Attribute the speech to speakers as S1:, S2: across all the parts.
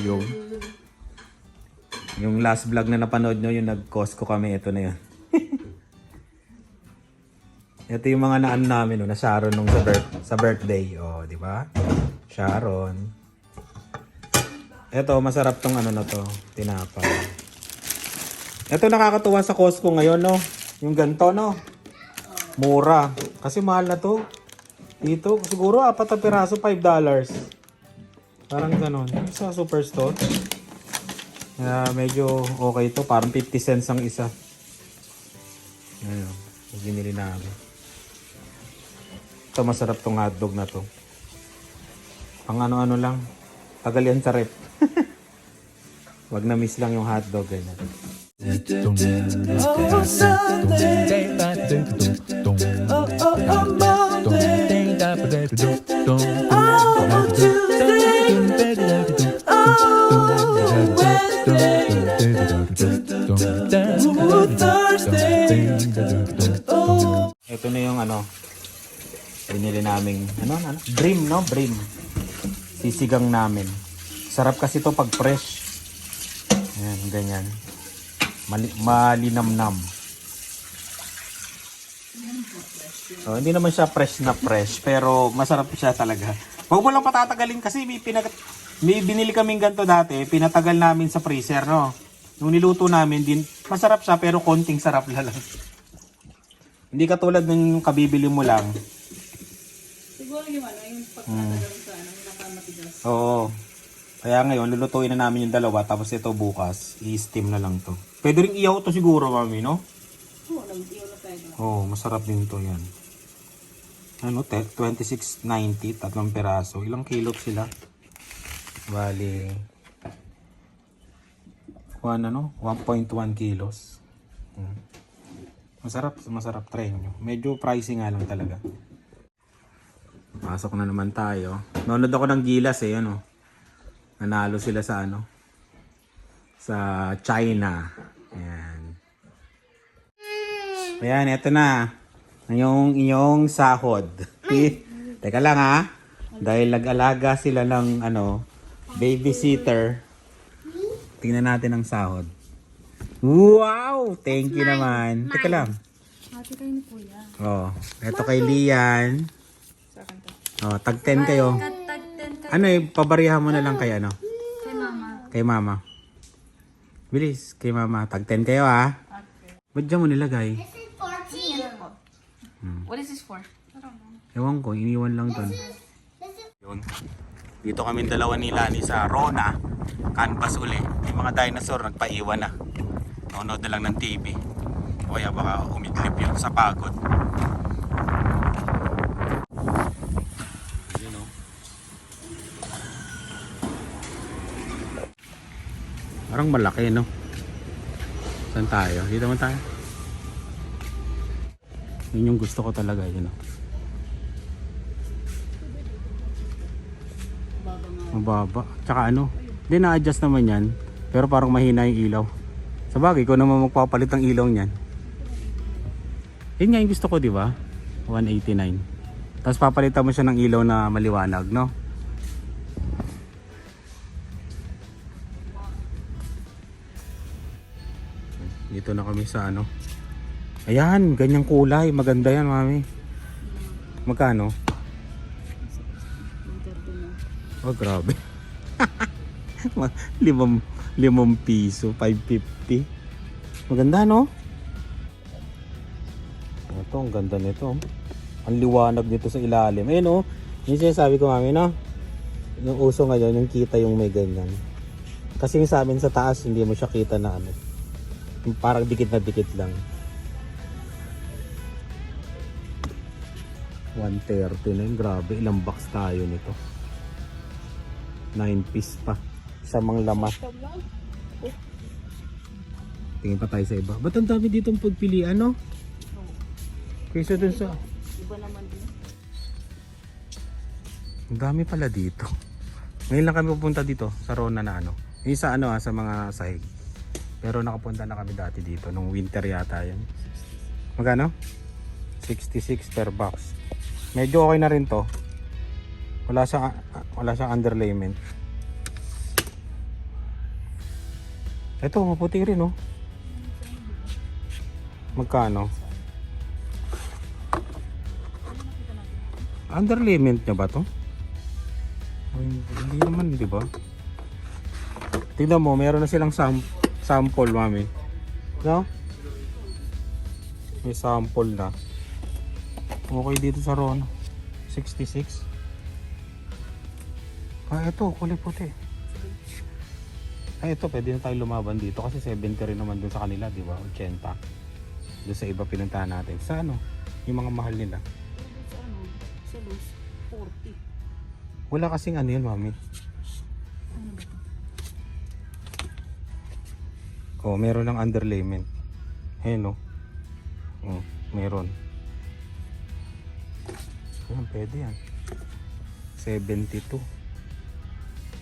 S1: Yung, yung last vlog na napanood nyo, yung nag-Costco kami, ito na yun. ito yung mga naan namin, no, na Sharon nung sa, birth, sa birthday. Oh, di ba? Sharon. Ito, masarap tong ano na to, tinapay. Ito nakakatuwa sa Costco ngayon, no? Yung ganto, no? Mura. Kasi mahal na to. Dito, siguro apat na piraso, 5 dollars. Parang ganon. Sa superstore. Kaya medyo okay to. Parang 50 cents ang isa. Ayun. Binili namin. Ito masarap tong hotdog na to. Pang ano-ano lang. Tagal yan sa rep. Wag na miss lang yung hotdog. Ganyan. Ito Binili naming ano, ano? Brim, no? Brim. Sisigang namin. Sarap kasi to pag fresh. Ayan, ganyan. Mali, malinamnam. Oh, hindi naman siya fresh na fresh, pero masarap siya talaga. Huwag mo lang patatagalin kasi may, pinag may binili kaming ganito dati, pinatagal namin sa freezer, no? Nung niluto namin din, masarap siya pero konting sarap lang. hindi katulad ng kabibili mo lang.
S2: Siguro yung ano, yung pagkakagaling sa ano, yung nakamatigas.
S1: Oo. Kaya ngayon, lulutuin na namin yung dalawa, tapos ito bukas, i-steam na lang to. Pwede rin iyaw to siguro, mami, no?
S2: Oo, nag-iyo na tayo.
S1: Oo, oh, masarap din to yan. Ano, te? 26.90, tatlong peraso. Ilang kilo sila? Bali, one, ano, 1.1 kilos. Hmm. Masarap, masarap try nyo. Medyo pricey nga lang talaga. Pasok na naman tayo. Nanonood ako ng Gilas eh, ano. Nanalo sila sa ano. Sa China. Ayan. Ayan, eto na. Yung inyong sahod. Teka lang ha. Dahil nag-alaga sila ng ano, babysitter. Tingnan natin ang sahod. Wow! Thank you naman. Teka lang.
S2: Ate kayo ni Kuya.
S1: Oh, eto kay Lian.
S2: To.
S1: Oh, tag 10 kayo.
S2: Tag 10
S1: Ano eh, pabarihan mo na lang kay ano?
S2: kay mama.
S1: Kay mama. Bilis, kay mama. Tag 10 kayo ha. Ba't dyan mo nilagay?
S2: What is this for?
S1: Ewan ko, iniwan lang doon. Yun. Dito kami dalawa ni Lani sa Rona. Canvas uli. Yung mga dinosaur nagpaiwan na. Nanonood na lang ng TV. O kaya baka umidlip yun sa pagod. Yun o. Parang malaki no? Saan tayo? Dito mo tayo. Yun yung gusto ko talaga yun o. Mababa. Tsaka ano, hindi na-adjust naman yan. Pero parang mahina yung ilaw. Sa bagay, kung naman magpapalit ng ilaw niyan. Yun nga yung gusto ko, di ba? 189. Tapos papalitan mo siya ng ilaw na maliwanag, no? Kami sa ano. Ayan, ganyang kulay. Maganda yan, mami. Magkano? Oh, grabe. Ma- limang, limang piso, 550. Maganda, no? Ito, ang ganda nito. Ang liwanag nito sa ilalim. Ayun, oh. Yung sinasabi ko, mami, no? Yung uso ngayon, yung kita yung may ganyan. Kasi yung sa amin sa taas, hindi mo siya kita na ano. Parang dikit na dikit lang. 130 na yun. Grabe, ilang box tayo nito. 9 piece pa. Sa mga lamas. Tingin pa tayo sa iba. Ba't ang dami dito pagpilian, no? Kaysa dun sa...
S2: Iba naman din.
S1: Ang dami pala dito. Ngayon lang kami pupunta dito sa Rona na ano. Yung sa ano ha, sa mga sahig. Pero nakapunta na kami dati dito. Nung winter yata yan. Magkano? 66 per box. Medyo okay na rin to. Wala siyang, wala siyang underlayment. Ito, maputi rin, oh. Magkano? Under limit niya ba to? Ay, hindi naman, di ba? Tingnan mo, meron na silang sam sample, mami. No? May sample na. Okay dito sa Ron. 66. Ah, ito, kulay puti. Ay, ito, pwede na tayo lumaban dito kasi 70 rin naman dun sa kanila, di ba? 80. Doon sa iba pinuntahan natin. Sa ano? Yung mga mahal nila.
S2: Sa ano? Sa loose, 40.
S1: Wala kasing ano yun, mami. Oh, meron ng underlayment. Ayan, oh. Oh, meron. Ayan, pwede yan. 72.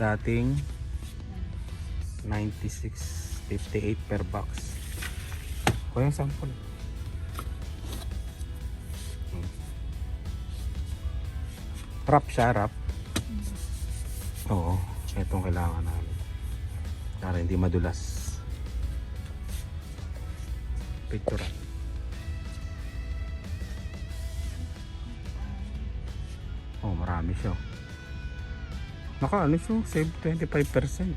S1: Dating 96, 58 per box. O yung sample. Hmm. Wrap siya, wrap. Oo, itong kailangan namin. Para hindi madulas. Picture. Oh, marami siya. Naka ano siya, save 25%.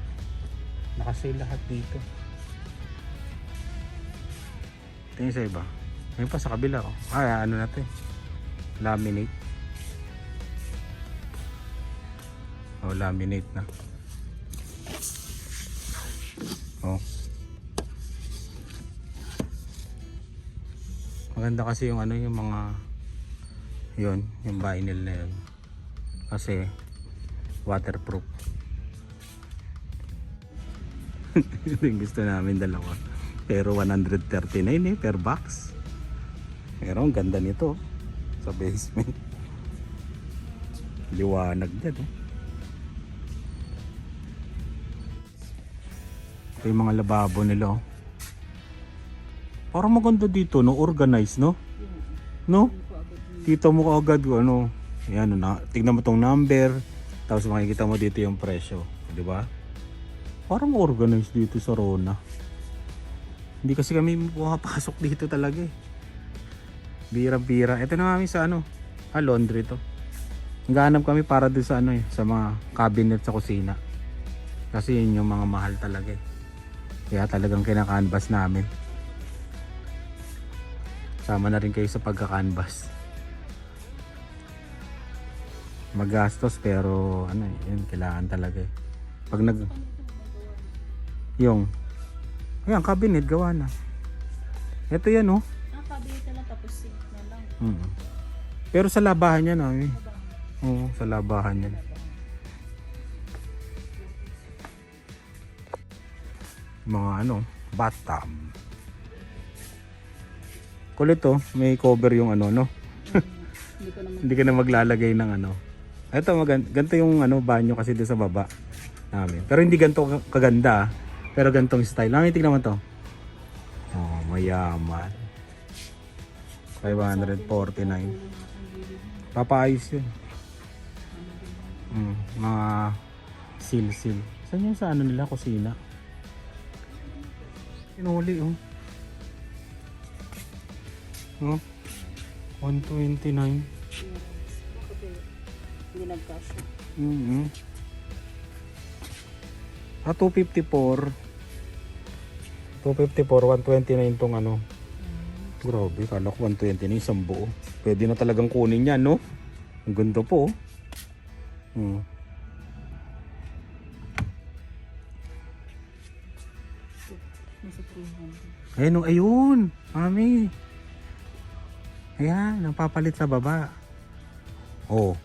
S1: Naka-sale lahat dito. Tingin sa iba. Ngayon pa sa kabila oh. Ay, ano natin. Laminate. Oh, laminate na. Maganda kasi yung ano yung mga yon yung vinyl na yun. Kasi waterproof. Ito yung gusto namin dalawa. Pero 139 eh per box. Pero ang ganda nito sa basement. Liwanag dyan eh. Ito yung mga lababo nila oh. Parang maganda dito no, organized no? No? Kita mo kaagad ano. Yan, na, tignan mo tong number. Tapos makikita mo dito yung presyo. Di ba? Parang organized dito sa Rona. Hindi kasi kami pumapasok dito talaga eh. Bira-bira. Ito na kami sa ano. Ah, laundry to. Naghahanap kami para doon sa ano eh. Sa mga cabinet sa kusina. Kasi yun yung mga mahal talaga eh. Kaya talagang kinakanvas namin. Sama na rin kayo sa pagka-canvas. Magastos pero ano eh, yun kailangan talaga eh. Pag nag yung Ayan, cabinet gawa na. Ito yan oh.
S2: Ah, cabinet na tapos sink na lang.
S1: Mm. Pero sa labahan yan ah. eh. Oo, sa labahan yan. Mga ano, bathtub. Kulit oh, may cover yung ano no.
S2: hindi naman
S1: Hindi ka na maglalagay ng ano. Ito, magan ganito yung ano, banyo kasi doon sa baba namin. Pero hindi ganito ka- kaganda. ah. Pero ganitong style. Lang tingnan mo to. Oh, mayaman. 549. Papaayos yun. Mm, mga seal-seal. Saan yung sa ano nila, kusina? Pinuli oh. Oh, 129.
S2: Bakit hindi nagkasya?
S1: Mm-hmm. Ah, 254. 254, 129 tong ano. Grabe, kala ko 129 isang buo. Pwede na talagang kunin yan, no? Ang ganda po. Hmm.
S2: Nasa 300.
S1: Ayun, oh, ayun. Mami. Ayan, napapalit sa baba. Oh.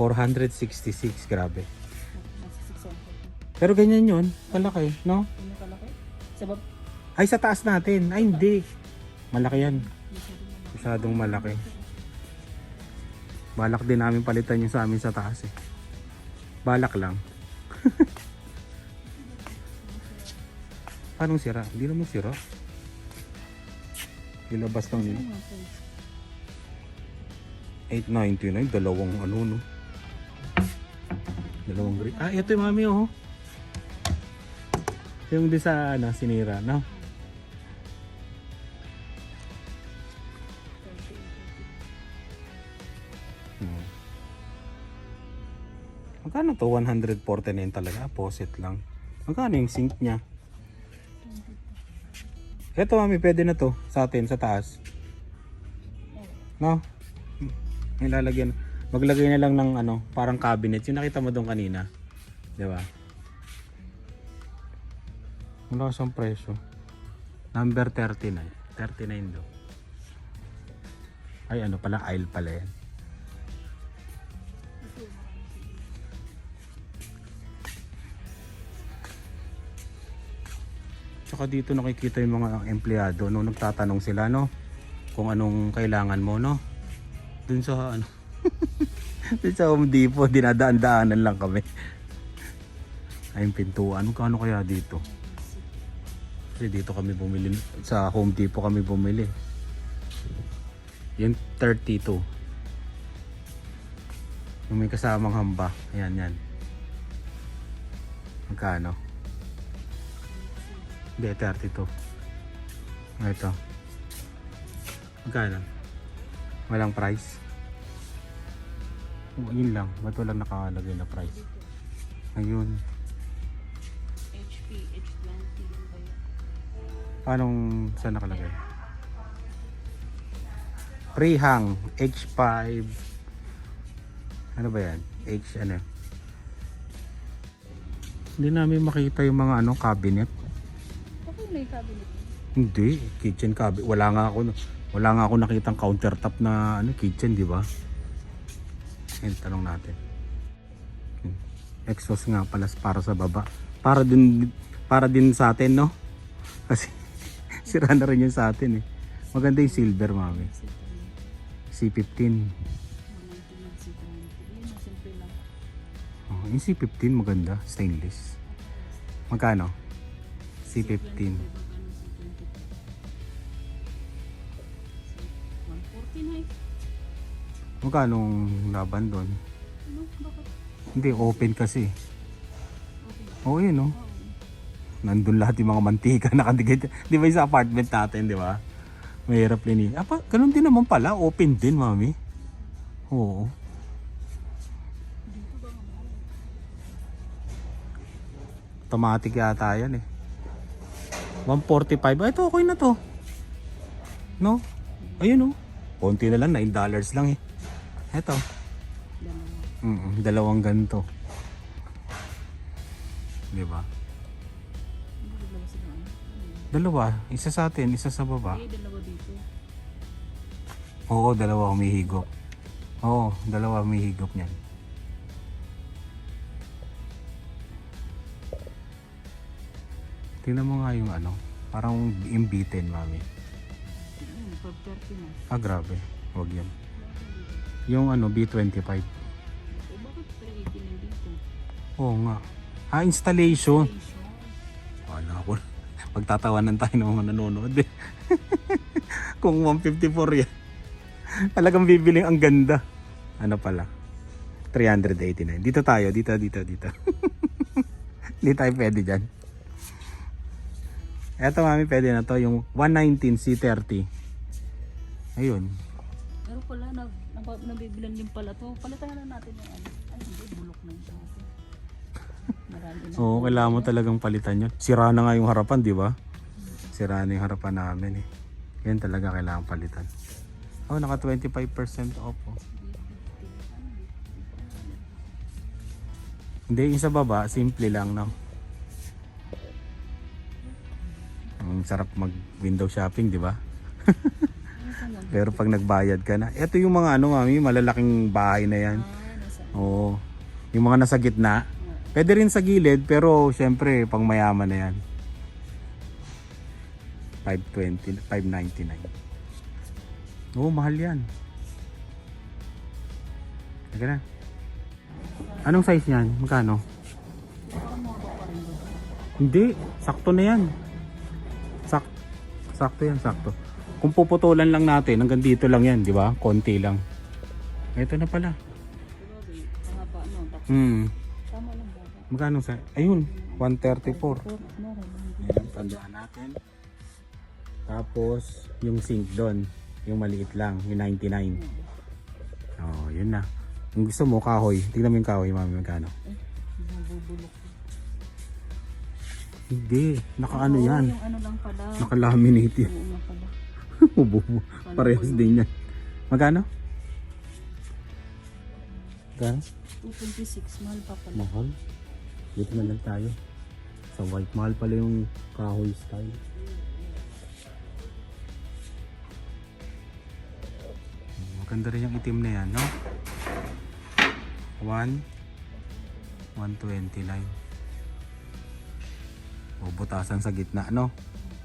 S1: 466, grabe.
S2: Nasa 600.
S1: Pero ganyan yun, malaki, no?
S2: Ano kalaki?
S1: Ay, sa taas natin. Ay, hindi. Malaki yan. Masyadong malaki. Balak din namin palitan yung sa amin sa taas eh. Balak lang. Anong sira? Hindi naman sira. Ilabas lang nila. 899, dalawang ano no. Dalawang green. Ah, ito yung mami oh. Yung di sa ano, sinira, no? Hmm. Magkano to? 149 talaga. Posit lang. Magkano yung sink niya? Ito mami, pwede na to sa atin, sa taas. No? May lalagyan. Maglagay na lang ng ano, parang cabinet. Yung nakita mo doon kanina. Di ba? Wala siyang presyo. Number 39. 39 daw. Ay ano pala, aisle pala yan. Tsaka dito nakikita yung mga empleyado no nagtatanong sila no kung anong kailangan mo no. Dun sa ano Dun sa Home Depot dinadaan-daanan lang kami. Ay yung pintuan, kano kaya dito? Kasi dito kami bumili sa Home Depot kami bumili. Yung 32. Yung may kasamang hamba. Ayan yan. Magkano? Hindi, 32. Ah, Ito. Magkano? Walang price? Oh, yun lang. Ba't walang nakalagay na price? Ayun.
S2: HP, H20 yun ba yun?
S1: Anong saan nakalagay? Prehang H5 Ano ba yan? H ano? Hindi namin makita yung mga ano cabinet.
S2: Na yung cabinet.
S1: Hindi, kitchen cabinet. Wala nga ako wala nga ako nakitang countertop na ano kitchen, di ba? Ayun, tanong natin. Hmm. Exhaust nga pala para sa baba. Para din para din sa atin, no? Kasi sira na rin yun sa atin eh. Maganda yung silver, mami. C15.
S2: Yun, simple lang.
S1: Oh, yung C15 maganda, stainless. Magkano? C15. Magkano laban doon? Hindi, open kasi. Oo, yun, no? Nandun lahat yung mga mantika nakadikit. Di ba sa apartment natin, di ba? Mahirap lini. Apa, ganun din naman pala. Open din, mami. Oo. Automatic yata yan eh. 145. Ah, ito okay na to. No? Ayun oh. Konti na lang, 9 dollars lang eh. Ito.
S2: Dalawa.
S1: Mm, dalawang ganito. Di ba?
S2: Dalawa
S1: isa sa atin, isa sa baba.
S2: Eh, dalawa dito.
S1: Oo, dalawa humihigop. Oo, dalawa humihigop niyan. Tingnan mo nga yung ano, parang imbitin, mami.
S2: Hmm, 530 na.
S1: Ah, grabe. Huwag yan. Yung ano, B25.
S2: Eh, bakit 380 lang dito?
S1: Oo nga. Ah, installation. Wala ako. Pagtatawanan tayo ng mga nanonood eh. Kung 154 yan. Talagang bibiling ang ganda. Ano pala? 389. Dito tayo, dito, dito, dito. Hindi tayo pwede dyan. Eto mami, pwede na to. Yung 119 C30. Ayun.
S2: Pero pala, nab- nabibilan din pala to. Palitan na natin yung ano. Ay, hindi, bulok na yung akin. Marami
S1: kailangan mo talagang palitan yun. Sira na nga yung harapan, di ba? Sira na yung harapan namin eh. Yan talaga kailangan palitan. Oh, naka 25% off. Oh. Hindi, yung sa baba, simple lang, no? Ang sarap mag window shopping, di ba? Pero pag nagbayad ka na, ito yung mga ano, mami, malalaking bahay na yan. Oo. Yung mga nasa gitna. Pwede rin sa gilid, pero syempre, pang mayaman na yan. 520, 599. Oo, mahal yan. Teka na. Anong size yan? Magkano? Hindi, sakto na yan. Sak sakto yan, sakto. Kung puputulan lang natin, hanggang dito lang yan, di ba? Konti lang. Ito na pala. Hmm. Magkano sa? Ayun, 134.
S2: Meron lang.
S1: Tandaan natin. Tapos, yung sink doon. Yung maliit lang. Yung 99. Oh, yun na. Kung gusto mo, kahoy. Tingnan mo yung kahoy, mami, magkano. Hindi. Naka-ano
S2: Oo,
S1: yan.
S2: Yung ano lang pala.
S1: Naka-laminate yan.
S2: Oo pala.
S1: Ubo-ubo. Parehas din yan. Magkano? Magkano?
S2: 226, mahal pa pala.
S1: Mahal. Dito na lang tayo. Sa white. Mahal pala yung kahoy style. Maganda rin yung itim na yan, no? 1 129 o butasan sa gitna, no?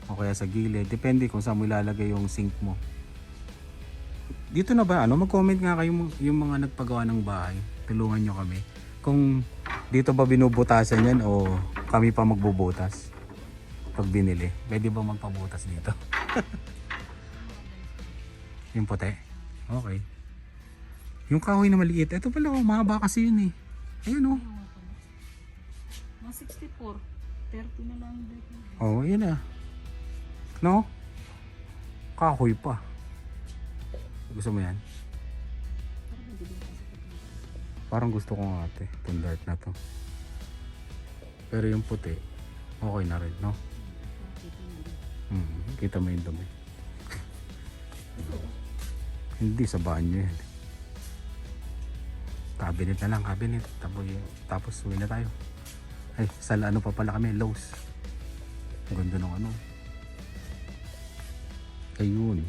S1: O kaya sa gilid. Depende kung saan mo ilalagay yung sink mo. Dito na ba, ano? Mag-comment nga kayo yung, mga nagpagawa ng bahay. Tulungan nyo kami. Kung dito ba binubutasan yan o kami pa magbubutas pag binili. Pwede ba magpabutas dito? yung puti? Okay. Yung kahoy na maliit, ito pala, oh, mahaba kasi yun eh. Ayun oh.
S2: Oo. Mga 64. 30 na lang dito.
S1: Oh, yun ah. No? Kahoy pa. Gusto mo yan?
S2: Parang
S1: gusto ko nga ate, itong dart na to. Pero yung puti, okay na rin, no? Hmm, kita mo yung dumi. Hindi, sa banyo yan. Cabinet na lang, cabinet. Tapos, tapos uwi na tayo. Ay, sa ano pa pala kami, Lowe's. Ang ganda ng ano. Ayun.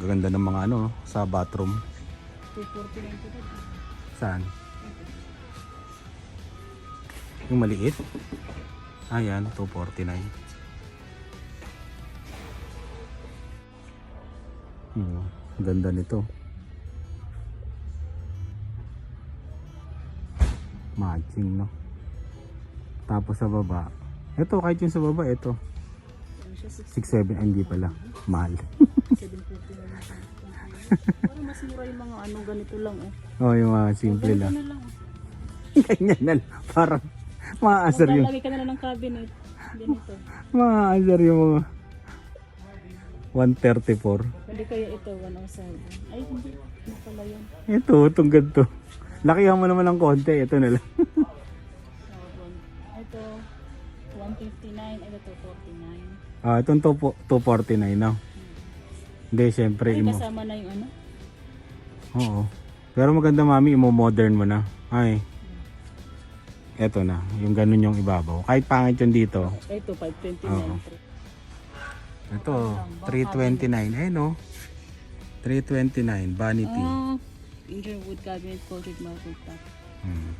S1: Gaganda ng mga ano, sa bathroom.
S2: 240 lang ito dito.
S1: Saan? Yung maliit? Ayan, 249. Hmm, ganda nito. Matching, no? Tapos sa baba. Ito, kahit yung sa baba, ito.
S2: Ano siya,
S1: 6'7", hindi pala. Mahal.
S2: 740 na lang. Parang mas mura yung mga ano, ganito lang eh.
S1: oh, yung mga simple
S2: Ganito
S1: lang.
S2: na lang.
S1: Ganyan na lang. Parang maasar yung,
S2: Maglalagay ka na lang ng cabinet. Ganito.
S1: maasar yung mga 134.
S2: Hindi kaya ito, 107. Ay, hindi. Hindi pala yun.
S1: Ito, itong ganito. Lakihan mo naman ng konti. Ito na lang.
S2: 159. Ito, 249.
S1: ah, itong 2, 249 no? Hindi, syempre.
S2: Ay,
S1: Imo.
S2: kasama na yung ano?
S1: Oo. Pero maganda mami, imo-modern mo na. Ay. Ito na. Yung ganun yung ibabaw. Kahit pangit yung dito.
S2: Ito, 529.
S1: Oo. Ito, 329. Eh no? 329. Vanity.
S2: Ah, Indian wood cabinet coated marble top.
S1: Hmm.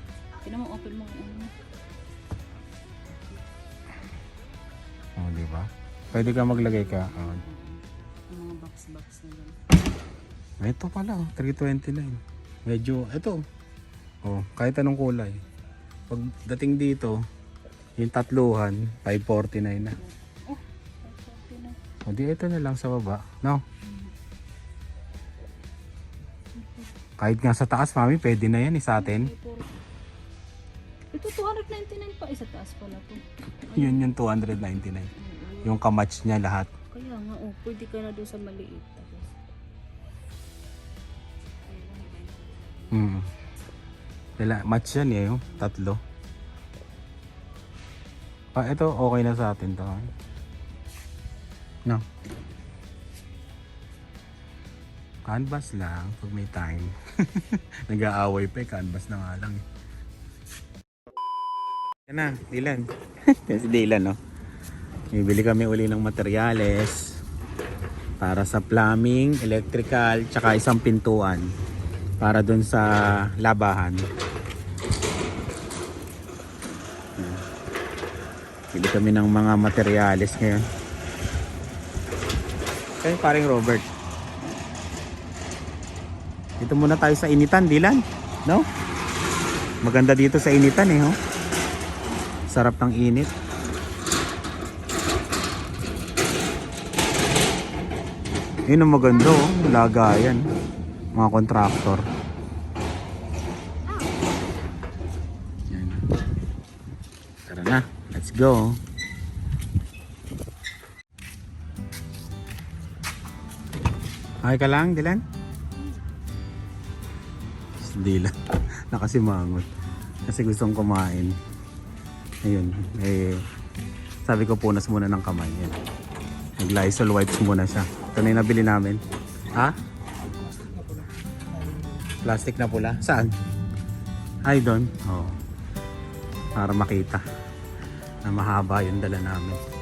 S2: Kaya mo, open mo. Ano?
S1: Di ba? Pwede ka maglagay ka. Oh.
S2: Ang mga box-box na yan.
S1: Ito pala, oh, 329. Medyo, ito. Oh, kahit anong kulay. Pagdating dito, yung tatluhan, 549 na.
S2: Oh, 549.
S1: O di ito na lang sa baba, no? Kahit nga sa taas, mami, pwede na yan eh, sa atin.
S2: Ito, 299 pa. Isa taas pala to.
S1: Yun yung 299. Yung kamatch niya lahat.
S2: Kaya nga, oh, pwede ka na doon sa maliit. Tapos,
S1: Mm. Dala, match yan eh, yung tatlo. Ah, ito okay na sa atin to. ah. No. Canvas lang pag may time. Nag-aaway pa eh, canvas na nga lang eh. Yan na, Dylan. Yan si Dylan, no? Bibili kami uli ng materyales para sa plumbing, electrical, tsaka isang pintuan para doon sa labahan. Bili kami ng mga materyales ngayon. Kaya paring Robert. Dito muna tayo sa initan, Dylan. No? Maganda dito sa initan eh, oh. Sarap ng init. Yun ang maganda oh, lagayan. Mga kontraktor. Yan. na. Let's go. Okay ka lang, Dilan? Hindi lang. Nakasimangot. Kasi gustong kumain. Ayun. Eh, sabi ko punas muna ng kamay. Yan. Nag-Lysol wipes muna siya. Ito na yung nabili namin. Ha? Plastic na pula. Saan? Ay, doon. Oo. Para makita na mahaba yung dala namin.